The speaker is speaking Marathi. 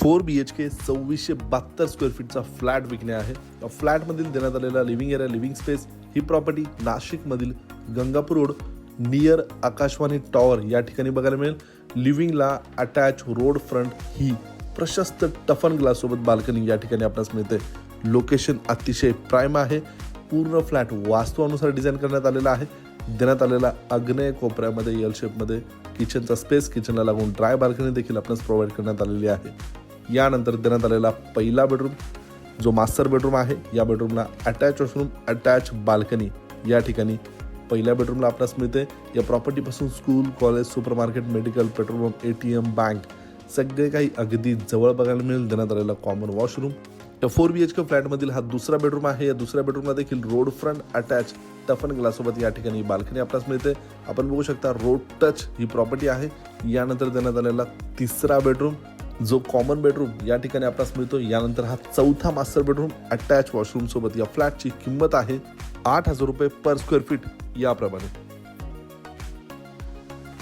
फोर बी एच के सव्वीसशे बहात्तर स्क्वेअर फीटचा फ्लॅट विकणे आहे. या फ्लॅटमधील देण्यात आलेला लिव्हिंग एरिया लिव्हिंग स्पेस ही प्रॉपर्टी नाशिकमधील Gangapur road near Akashvani tower या ठिकाणी बघायला मिळेल. लिव्हिंगला अटॅच रोड फ्रंट ही प्रशस्त टफन ग्लाससोबत बाल्कनी या ठिकाणी आपल्यास मिळते. लोकेशन अतिशय प्राईम आहे. पूर्ण फ्लॅट वास्तुनुसार डिझाईन करण्यात आलेला आहे. देण्यात आलेला आग्नेय कोपऱ्यामध्ये यल शेपमध्ये किचनचा स्पेस किचनला लागून ड्राय बाल्कनी देखील आपल्यास प्रोव्हाइड करण्यात आलेली आहे. यानंतर देण्यात आलेला पहिला बेडरूम जो मास्टर बेडरूम आहे या बेडरूमला अटॅच वॉशरूम अटॅच बाल्कनी या ठिकाणी पहिल्या बेडरूमला आपणास मिळते या प्रॉपर्टीपासून school college supermarket medical petrol pump A T M bank सगळे काही अगदी जवळ बघायला मिळेल. देण्यात आलेला कॉमन वॉशरूम या फोर बी एच के फ्लॅटमधील हा दुसरा बेडरूम आहे. या दुसऱ्या बेडरूमला देखील रोड फ्रंट अटॅच टफन ग्लासोबत या ठिकाणी बाल्कनी आपल्यास मिळते आपण बघू शकता रोड टच ही प्रॉपर्टी आहे. यानंतर देण्यात आलेला तिसरा बेडरूम जो कॉमन बेडरूम या ठिकाणी आपणास मिळतो यानंतर हा चौथा मास्टर बेडरूम अटॅच वॉशरूम सोबत या फ्लॅटची किंमत आहे आठ हजार रुपये पर स्क्वेअर फीट याप्रमाणे.